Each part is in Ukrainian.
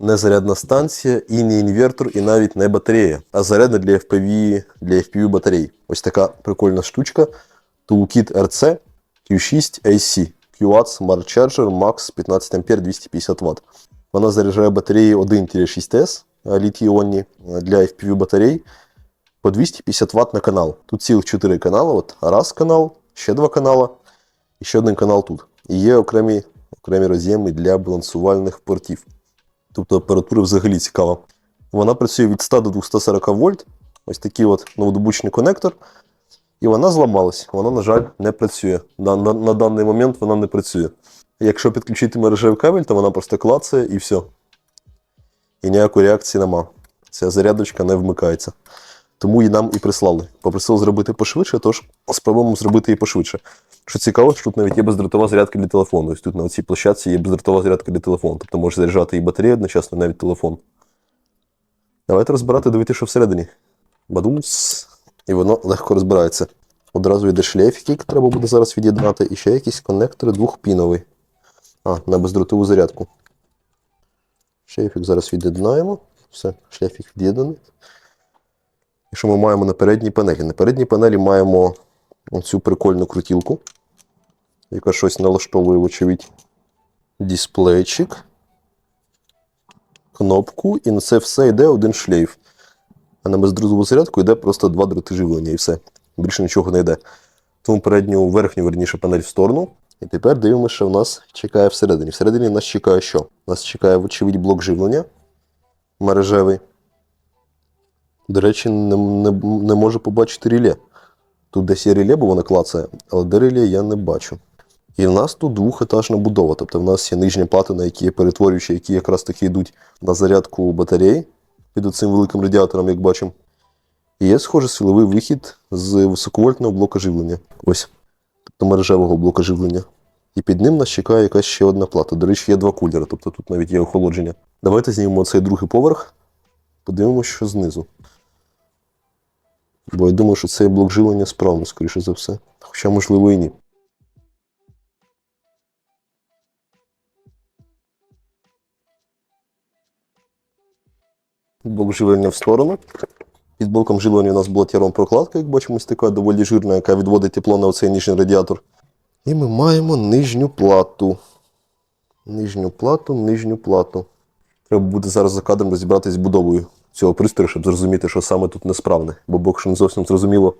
не зарядна станція, і не інвертор, і навіть не батарея, а зарядна для FPV, для FPV батарей. Ось така прикольна штучка. Toolkit RC Q6 AC. QAT Smart Charger Max 15 А 250 Вт. Вона заряджає батареї 1-6S літій-іонні для FPV батарей по 250 Вт на канал. Тут цілих 4 канали. От раз канал, ще два канала і ще один канал тут. І є окремі, окремі роз'єми для балансувальних портів. Тобто апаратура взагалі цікава. Вона працює від 100 до 240 вольт. Ось такий от ноутбучний конектор. І вона зламалась. Вона, на жаль, не працює. На, на, на даний момент вона не працює. Якщо підключити мережевий кабель, то вона просто клацає і все. І ніякої реакції нема. Ця зарядочка не вмикається. Тому і нам і прислали. Попросили зробити пошвидше, тож спробуємо зробити її пошвидше. Що цікаво, що тут навіть є бездротова зарядка для телефону. Ось тут на цій площадці є бездротова зарядка для телефону. Тобто можеш заряджати і батарею одночасно, і навіть телефон. Давайте розбирати, дивіться, що всередині. Бадумс. І воно легко розбирається. Одразу йде шлейф, який треба буде зараз від'єднати, і ще якісь коннектори двохпіновий. А, на бездротову зарядку. Шлейфік зараз від'єднаємо. Все, шлейфік від'єднаний. І що ми маємо на передній панелі? На передній панелі маємо оцю прикольну крутілку, яка щось налаштовує, вочевидь, дисплейчик, кнопку, і на це все йде один шлейф. А на бездротову зарядку йде просто два дроти живлення і все. Більше нічого не йде. Тому передню верхню, верніше, панель в сторону. І тепер дивимося, що в нас чекає всередині. Всередині нас чекає що? Нас чекає, вочевидь, блок живлення мережевий. До речі, не, не, не можу побачити реле. Тут десь є реле, бо воно клацає, але де реле я не бачу. І в нас тут двохетажна будова. Тобто в нас є нижня плата, на які є перетворюючі, які якраз таки йдуть на зарядку батареї під цим великим радіатором, як бачимо. І є, схоже, силовий вихід з високовольтного блока живлення. Ось. Тобто мережевого блока живлення. І під ним нас чекає якась ще одна плата. До речі, є два кулери, тобто тут навіть є охолодження. Давайте знімемо цей другий поверх, подивимося, що знизу. Бо я думаю, що цей блок живлення справно, скоріше за все. Хоча, можливо, і ні. Блок живлення в сторону. Під блоком живлення у нас була термопрокладка, як бачимо, ось така доволі жирна, яка відводить тепло на оцей нижній радіатор. І ми маємо нижню плату. Нижню плату, нижню плату. Треба буде зараз за кадром розібратися з будовою цього пристрою, щоб зрозуміти, що саме тут несправне. Бо що не зовсім зрозуміло,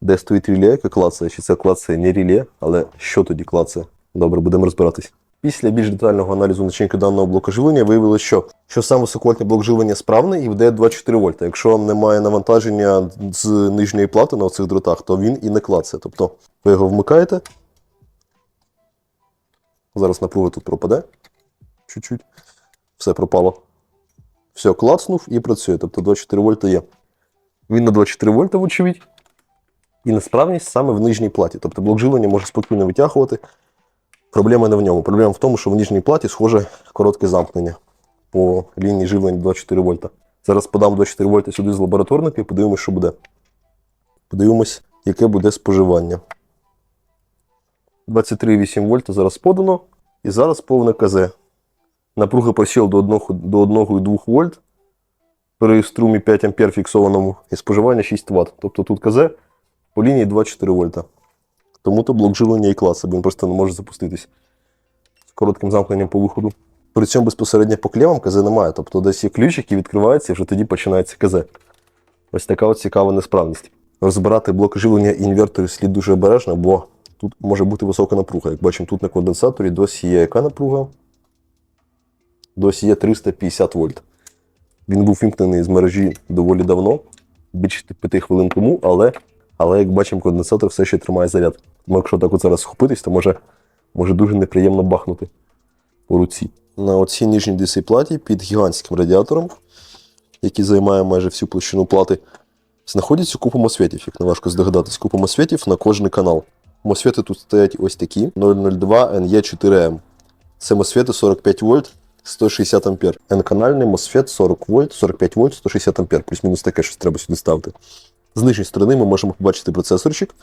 де стоїть реле, яке клацає, чи це клацає не реле, але що тоді клацає. Добре, будемо розбиратись. Після більш детального аналізу начинки даного блоку живлення виявилося, що, що сам високовольтний блок живлення справний і вдає 24 вольта. Якщо немає навантаження з нижньої плати на цих дротах, то він і не клацає. Тобто ви його вмикаєте. Зараз напруга тут пропаде. Чуть-чуть. Все пропало. Все, клацнув і працює. Тобто 24 вольта є. Він на 24 вольта, вочевидь. І несправність саме в нижній платі. Тобто блок живлення може спокійно витягувати. Проблема не в ньому. Проблема в тому, що в нижній платі схоже коротке замкнення по лінії живлення 24 вольта. Зараз подам 24 вольта сюди з лабораторника і подивимось, що буде. Подивимось, яке буде споживання. 23,8 вольта зараз подано. І зараз повне КЗ. Напруга просіл до 1, до 1,2 вольт. При струмі 5 А фіксованому і споживання 6 Вт. Тобто тут КЗ по лінії 24 вольта. Тому то блок живлення і класа, він просто не може запуститись з коротким замкненням по виходу. При цьому безпосередньо по клемам КЗ немає. Тобто десь є ключ, який відкривається, і вже тоді починається КЗ. Ось така от цікава несправність. Розбирати блоки живлення і інвертори слід дуже обережно, бо тут може бути висока напруга. Як бачимо, тут на конденсаторі досі є яка напруга? Досі є 350 вольт. Він був вимкнений з мережі доволі давно, більше 5 хвилин тому, але, але як бачимо, конденсатор все ще тримає заряд. Тому якщо так от зараз схопитись, то може, може дуже неприємно бахнути по руці. На оцій нижній DC платі під гігантським радіатором, який займає майже всю площину плати, знаходиться купа мосфетів, як не важко здогадатись, купа мосфетів на кожен канал. Мосфети тут стоять ось такі 002 NE4M. Це мосфети 45 вольт 160 ампер. N-канальний MOSFET 40 вольт, 45 вольт, 160 ампер. Плюс-мінус таке щось треба сюди ставити. З нижньої сторони ми можемо побачити процесорчик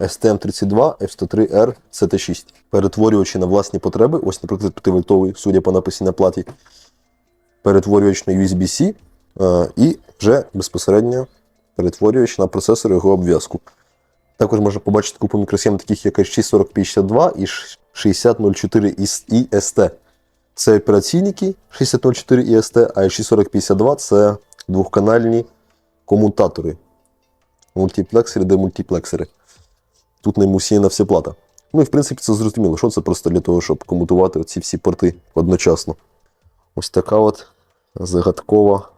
STM32 F103R CT6. Перетворюючи на власні потреби, ось, наприклад, 5 вольтовий, судя по написі на платі. перетворювач на USB-C е, і вже безпосередньо перетворювач на процесор його обв'язку. Також можна побачити купу мікросхем, таких як H4052 і 6004 IST. Це операційники 6004 IST, а H4052 це двохканальні комутатори. Мультиплексери, демультиплексери. Тут не мусійна всеплата. Ну і в принципі це зрозуміло, що це просто для того, щоб комутувати ці всі порти одночасно. Ось така от загадкова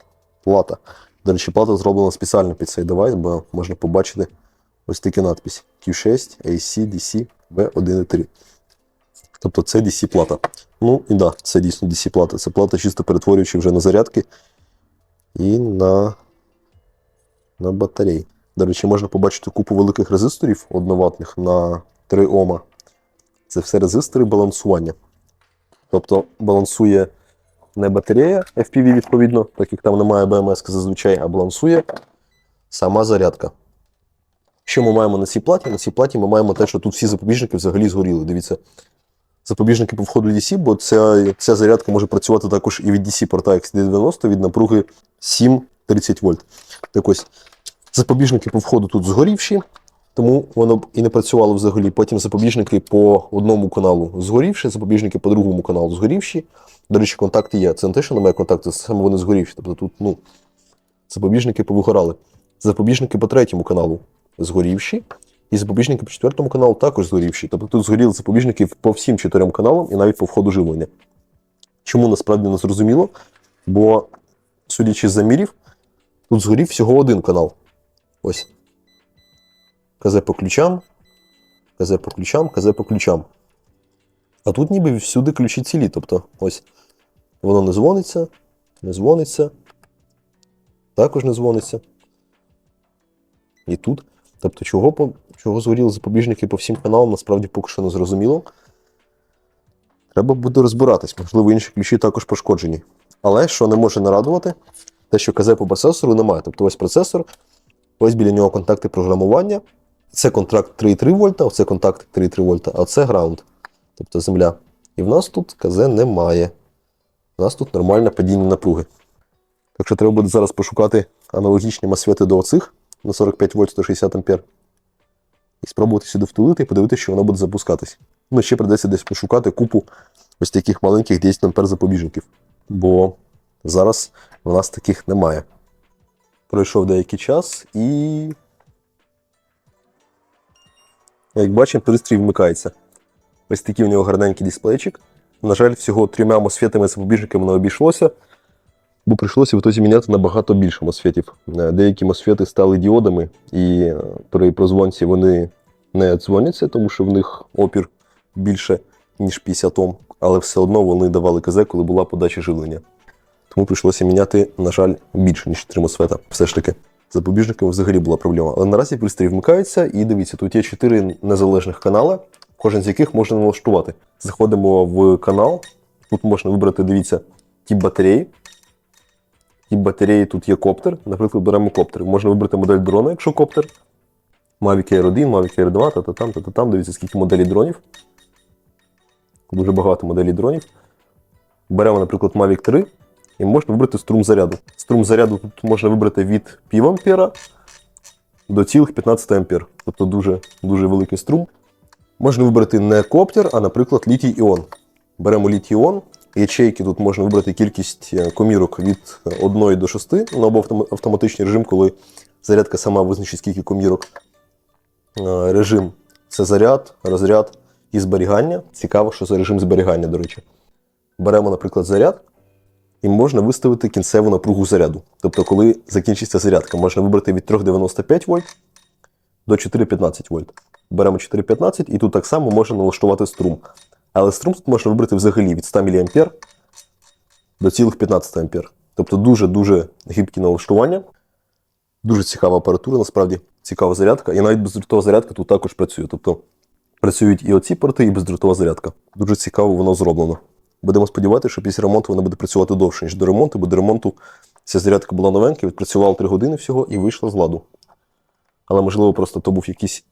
плата. До речі, плата зроблена спеціально під цей девайс, бо можна побачити ось такі надпись Q6, AC, DC, B1.3. Тобто це DC плата. Ну і да, це дійсно DC плата. Це плата чисто перетворюючи вже на зарядки і на, на батареї. До речі, можна побачити купу великих резисторів одноватних на 3 Ома. Це все резистори балансування. Тобто балансує не батарея FPV, відповідно, так як там немає BMS зазвичай, а балансує сама зарядка. Що ми маємо на цій платі? На цій платі ми маємо те, що тут всі запобіжники взагалі згоріли. Дивіться, запобіжники по входу DC, бо ця, ця зарядка може працювати також і від DC порта XD90 від напруги 7-30 вольт. Так ось, запобіжники по входу тут згорівші, тому воно б і не працювало взагалі. Потім запобіжники по одному каналу згорівші, запобіжники по другому каналу згорівші. До речі, контакти є. Це не те, що немає контакту, це саме вони згорівші. Тобто тут, ну, запобіжники повигорали. Запобіжники по третьому каналу згорівші. І запобіжники по четвертому каналу також згорівші. Тобто тут згоріли запобіжники по всім чотирьом каналам і навіть по входу живлення. Чому насправді не зрозуміло? Бо, судячи з замірів, тут згорів всього один канал. Ось. КЗ по ключам, КЗ по ключам, КЗ по ключам. А тут ніби всюди ключі цілі. Тобто, ось воно не дзвониться, не дзвониться, також не дзвониться. І тут. Тобто, чого, по- чого згоріли запобіжники по всім каналам, насправді поки що не зрозуміло. Треба буде розбиратись, можливо, інші ключі також пошкоджені. Але що не може нарадувати, те, що КЗ по процесору немає. Тобто ось процесор, ось біля нього контакти програмування. Це контракт 3,3 вольта, оце контакт 3,3 вольта, а це граунд, тобто земля. І в нас тут КЗ немає. У нас тут нормальне падіння напруги. Так що треба буде зараз пошукати аналогічні масвети до оцих на 45 вольт 160 ампер. І спробувати сюди втулити і подивитися, що воно буде запускатись. Ну, ще придеться десь пошукати купу ось таких маленьких 10 ампер запобіжників. Бо зараз в нас таких немає. Пройшов деякий час і. Як бачимо, пристрій вмикається. Ось такий у нього гарненький дисплейчик. На жаль, всього трьома мосфетами запобіжниками не обійшлося, бо прийшлося в ітозі міняти набагато більше мосфетів. Е, Деякі мосфети стали діодами, і е, при прозвонці вони не дзвоняться, тому що в них опір більше, ніж 50 Ом, але все одно вони давали КЗ, коли була подача живлення. Тому прийшлося міняти, на жаль, більше, ніж 3 мосфета. Все ж таки. Запобіжниками взагалі була проблема. Але наразі пристрій вмикається, і дивіться, тут є 4 незалежних канали, кожен з яких можна налаштувати. Заходимо в канал. Тут можна вибрати, дивіться, тип батареї. Тип батареї тут є коптер. Наприклад, беремо коптер. Можна вибрати модель дрона, якщо коптер. Mavic Air 1, Mavic Air 2, та там, та там. Дивіться, скільки моделей дронів. Дуже багато моделей дронів. Беремо, наприклад, Mavic 3 і можна вибрати струм заряду. Струм заряду тут можна вибрати від пів ампера до цілих 15 ампер. Тобто дуже, дуже великий струм. Можна вибрати не коптер, а, наприклад, літій іон. Беремо літій іон. Ячейки тут можна вибрати кількість е, комірок від 1 до 6, ну або автоматичний режим, коли зарядка сама визначить, скільки комірок. Е, Режим це заряд, розряд і зберігання. Цікаво, що за режим зберігання, до речі. Беремо, наприклад, заряд, і можна виставити кінцеву напругу заряду. Тобто, коли закінчиться зарядка, можна вибрати від 3,95 вольт до 4,15 вольт. Беремо 4,15 і тут так само можна налаштувати струм. Але струм тут можна вибрати взагалі від 100 мА до цілих 15 А. Тобто дуже-дуже гибкі налаштування. Дуже цікава апаратура, насправді цікава зарядка. І навіть бездротова зарядка тут також працює. Тобто працюють і оці порти, і бездротова зарядка. Дуже цікаво воно зроблено. Будемо сподіватися, що після ремонту вона буде працювати довше, ніж до ремонту, бо до ремонту ця зарядка була новенька, відпрацювала 3 години всього і вийшла з ладу. Але можливо, просто то був якийсь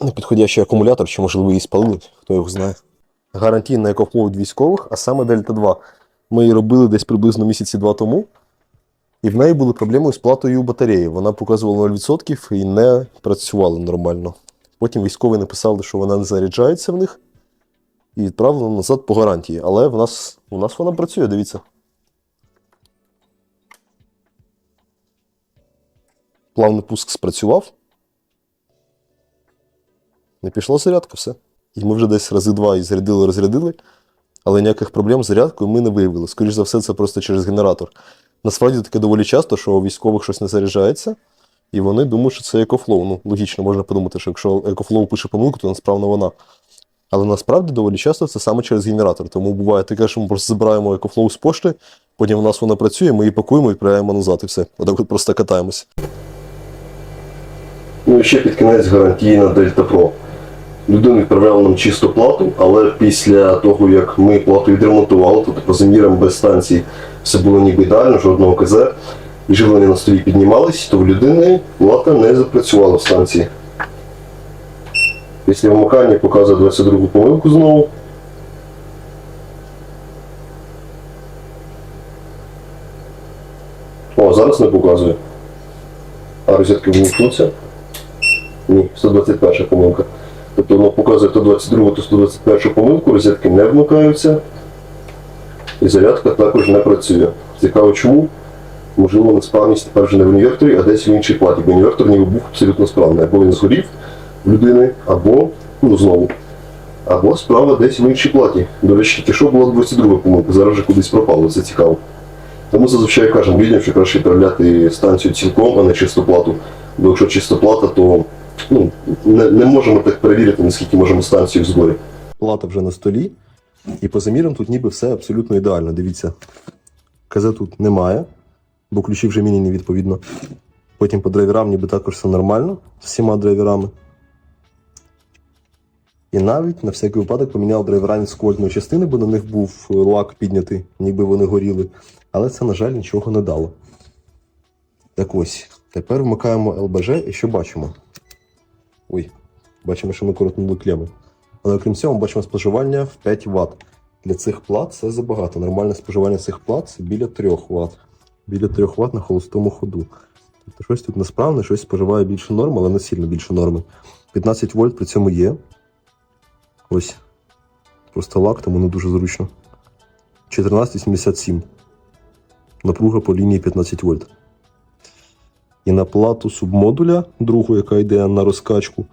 непідходящий акумулятор, чи можливо її спалили, хто його знає. Гарантійна екофлоу від військових, а саме Дельта 2. Ми її робили десь приблизно місяці два тому. І в неї були проблеми з платою батареї. Вона показувала 0% і не працювала нормально. Потім військові написали, що вона не заряджається в них, і відправили назад по гарантії. Але в нас, у нас вона працює, дивіться. Плавний пуск спрацював. Не пішла зарядка, все. І ми вже десь рази два і зарядили, розрядили, але ніяких проблем з зарядкою ми не виявили. Скоріше за все, це просто через генератор. Насправді таке доволі часто, що у військових щось не заряджається, і вони думають, що це екофлоу. Ну, логічно, можна подумати, що якщо екофлоу пише помилку, то насправді вона. Але насправді доволі часто це саме через генератор. Тому буває таке, що ми просто забираємо екофлоу з пошти, потім у нас вона працює, ми її пакуємо і відправляємо назад, і все. Отак от просто катаємось. Ну ще під кінець гарантійна Delta Pro. Людина відправляла нам чисту плату, але після того, як ми плату відремонтували, тобто по замірам без станції все було ніби ідеально, жодного КЗ, і живлення на столі піднімались, то в людини плата не запрацювала в станції. Після вмикання показує 22 помилку знову. О, зараз не показує. А розетки вмикнуться. Ні, 121 помилка. Тобто воно показує то 22, то 121 помилку, розетки не вмикаються. І зарядка також не працює. Цікаво чому? Можливо, несправність тепер вже не в інверторі, а десь в іншій платі, бо інвертор ніби був абсолютно справний. Або він згорів в людини, або, ну знову, або справа десь в іншій платі. До речі, тільки що була 22 помилка, зараз вже кудись пропало, це цікаво. Тому зазвичай кажемо людям, що краще відправляти станцію цілком, а не чисту плату. Бо якщо чиста плата, то ну, не, не можемо так перевірити, наскільки можемо станцію в зборі. Плата вже на столі, і по замірам тут ніби все абсолютно ідеально. Дивіться, КЗ тут немає, бо ключі вже міняні відповідно. Потім по драйверам ніби також все нормально з всіма драйверами. І навіть на всякий випадок поміняв драйвера з кольтної частини, бо на них був лак піднятий, ніби вони горіли. Але це, на жаль, нічого не дало. Так ось, тепер вмикаємо ЛБЖ і що бачимо? Ой, бачимо, що ми коротнули клеми. Але окрім цього, ми бачимо споживання в 5 Вт. Для цих плат це забагато. Нормальне споживання цих плат це біля 3 Вт. Біля 3 Вт на холостому ходу. Тобто щось тут несправне, щось споживає більше норми, але не сильно більше норми. 15 вольт при цьому є. Ось. Просто лак, тому не дуже зручно. 14,77. Напруга по лінії 15 вольт. І на плату субмодуля, другу, яка йде на розкачку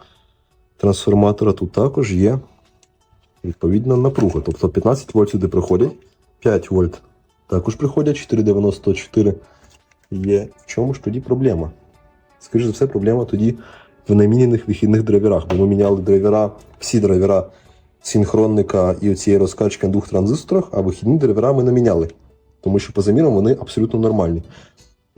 трансформатора, тут також є відповідна напруга. Тобто 15 вольт сюди приходять, 5 вольт також приходять, 4,94 є. В чому ж тоді проблема? Скоріше за все, проблема тоді в намінених вихідних драйверах, бо ми міняли драйвера, всі драйвера синхронника і цієї розкачки на двох транзисторах, а вихідні драйвера ми не міняли. Тому що по замірам вони абсолютно нормальні.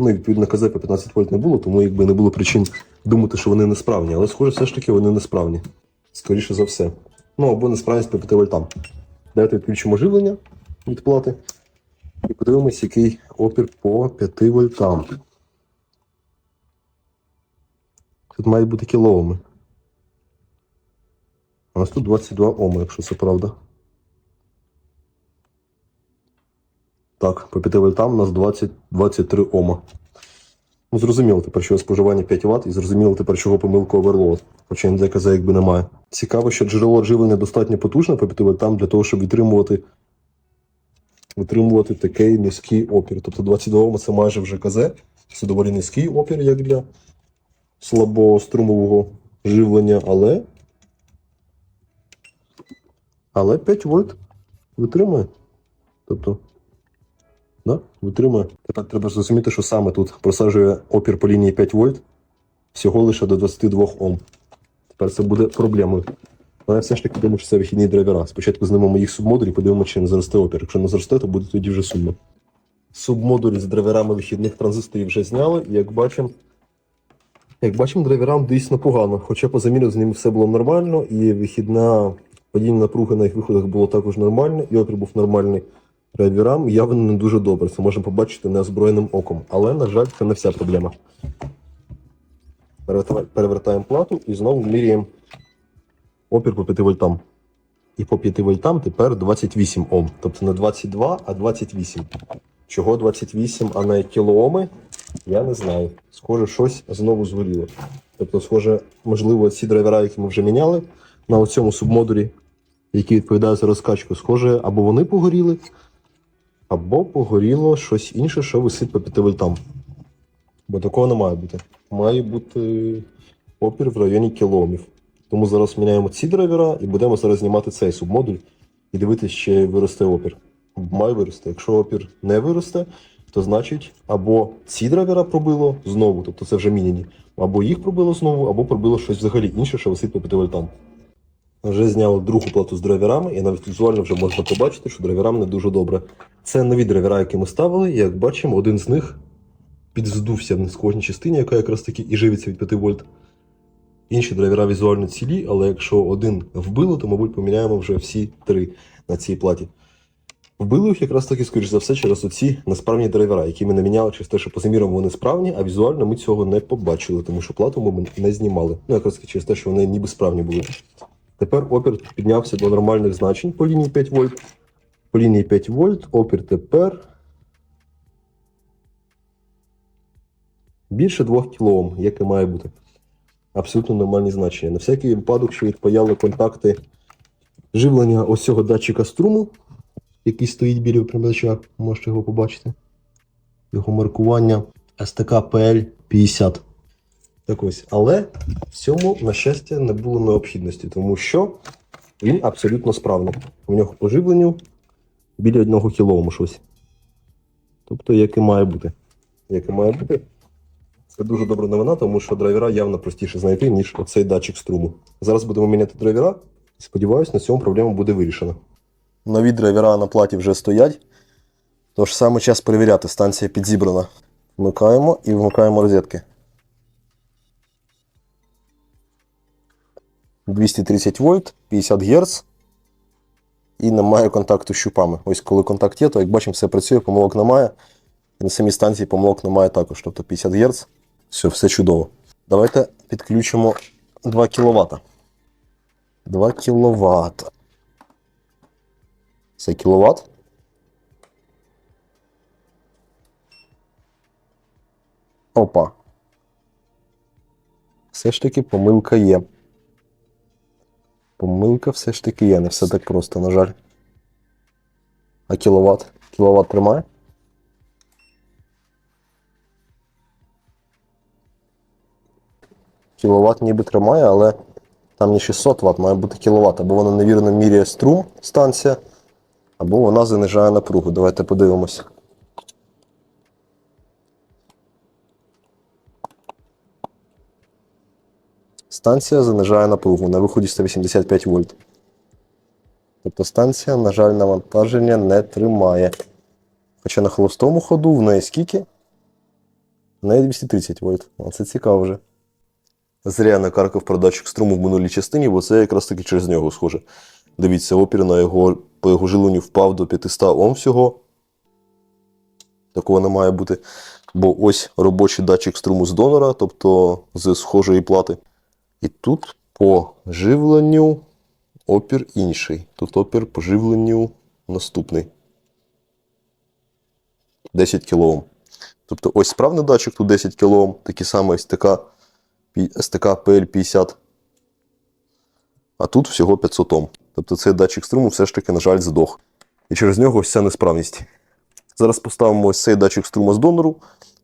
Ну, відповідно КЗ 15 вольт не було, тому якби не було причин думати, що вони несправні. Але, схоже, все ж таки вони несправні. Скоріше за все. Ну або несправність по 5 вольтам. Давайте відключимо живлення від плати і подивимось, який опір по 5 вольтам. Тут мають бути кіловими. У нас тут 22 Ома, якщо це правда. Так, по 5 вольтам у нас 20, 23 Ома. Ну, зрозуміло тепер, чого споживання 5 Вт, і зрозуміло тепер, чого помилка оверлоад. Хоча ніде КЗ якби немає. Цікаво, що джерело живлення достатньо потужне по 5 вольтам для того, щоб відтримувати, витримувати такий низький опір. Тобто 22 Ома це майже вже КЗ. Це доволі низький опір, як для слабострумового живлення, але. Але 5 вольт витримує. Тобто, да, витримує. Тепер треба зрозуміти, що саме тут просаджує опір по лінії 5 вольт всього лише до 22 Ом. Тепер це буде проблемою. Але все ж таки думаю, що це вихідні драйвера. Спочатку знімемо їх субмодуль і подивимося, чи не зросте опір. Якщо не зросте, то буде тоді вже сумно. Субмодуль з драйверами вихідних транзисторів вже зняли, і як бачимо, як бачимо, драйверам дійсно погано. Хоча по заміру з ними все було нормально, і вихідна падіння напруги на їх виходах було також нормальне, і опір був нормальний. Драйверам явно не дуже добре. Це можемо побачити неозброєним оком. Але, на жаль, це не вся проблема. Перевертаємо- плату і знову міряємо опір по 5 вольтам. І по 5 вольтам тепер 28 Ом. Тобто не 22, а 28. Чого 28, а не кілооми, я не знаю. Схоже, щось знову згоріло. Тобто, схоже, можливо, ці драйвера, які ми вже міняли на цьому субмодулі, який відповідає за розкачку, схоже, або вони погоріли, або погоріло щось інше, що висить по 5 вольтам. Бо такого не має бути. Має бути опір в районі кілоомів. Тому зараз міняємо ці драйвера і будемо зараз знімати цей субмодуль і дивитися, чи виросте опір. Має вирости. Якщо опір не виросте, то значить або ці драйвера пробило знову, тобто це вже міняні, або їх пробило знову, або пробило щось взагалі інше, що висить по 5 вольтам. Вже зняли другу плату з драйверами, і навіть візуально вже можна побачити, що драйверам не дуже добре. Це нові драйвера, які ми ставили, і як бачимо, один з них підздувся в низькожній частині, яка якраз таки і живиться від 5 вольт. Інші драйвера візуально цілі, але якщо один вбило, то, мабуть, поміняємо вже всі три на цій платі. Вбили їх якраз таки, скоріш за все, через оці несправні драйвера, які ми не міняли через те, що по замірам вони справні, а візуально ми цього не побачили, тому що плату ми не знімали. Ну, якраз таки через те, що вони ніби справні були. Тепер опір піднявся до нормальних значень по лінії 5 вольт. По лінії 5 вольт опір тепер більше 2 кОм, як і має бути. Абсолютно нормальні значення. На всякий випадок, що відпаяли контакти живлення ось цього датчика струму, який стоїть біля примача, можете його побачити. Його маркування STK PL 50. Так ось, але в цьому, на щастя, не було необхідності, тому що він абсолютно справний. У нього по живленню біля 1 кілому щось. Тобто, як і має бути. Як і має бути. Це дуже добра новина, тому що драйвера явно простіше знайти, ніж оцей датчик струму. Зараз будемо міняти драйвера. Сподіваюсь, на цьому проблема буде вирішена. Нові драйвера на платі вже стоять. Тож саме час перевіряти, станція підзібрана. Вмикаємо і вмикаємо розетки. 230 вольт, 50 Гц. І немає контакту з щупами. Ось коли контакт є, то як бачимо, все працює, помилок немає. І на самій станції помилок немає також, тобто 50 Гц. Все, все чудово. Давайте підключимо 2 кВт. 2 кВт. Це кіловат. Опа. Все ж таки помилка є. Помилка все ж таки є, не все так просто, на жаль. А кіловат? Кіловат тримає? Кіловат ніби тримає, але там не 600 Вт, має бути кіловат. Або вона невірно міряє струм станція, або вона занижає напругу. Давайте подивимося. Станція занижає напругу на виході 185 вольт. Тобто станція, на жаль, навантаження не тримає. Хоча на холостому ходу в неї скільки? В неї 230 вольт. Оце цікаво вже. Зря я накаркав продатчик струму в минулій частині, бо це якраз таки через нього схоже. Дивіться, опір на його, по його жиленню впав до 500 Ом всього. Такого не має бути. Бо ось робочий датчик струму з донора, тобто з схожої плати. І тут по живленню опір інший. Тут опір по живленню наступний. 10 кОм. Тобто ось справний датчик, тут 10 кОм, такий самий СТК, СТК PL50. А тут всього 500 Ом. Тобто цей датчик струму все ж таки, на жаль, здох. І через нього ось ця несправність. Зараз поставимо ось цей датчик струму з донору,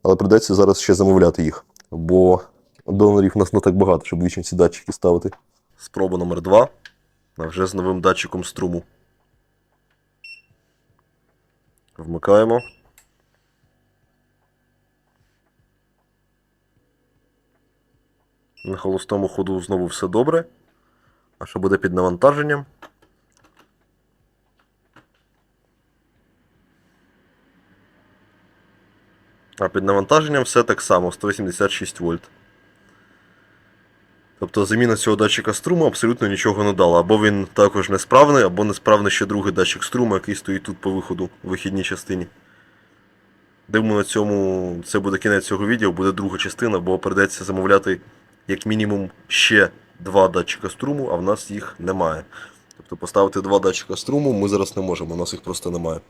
але придеться зараз ще замовляти їх. Бо донорів у нас не так багато, щоб вічно ці датчики ставити. Спроба номер 2 А вже з новим датчиком струму. Вмикаємо. На холостому ходу знову все добре. А що буде під навантаженням? А під навантаженням все так само 186 вольт. Тобто заміна цього датчика струму абсолютно нічого не дала. Або він також несправний, або несправний ще другий датчик струму, який стоїть тут по виходу у вихідній частині. Думаю, на цьому це буде кінець цього відео, буде друга частина, бо придеться замовляти як мінімум ще два датчика струму, а в нас їх немає. Тобто поставити два датчика струму ми зараз не можемо, у нас їх просто немає.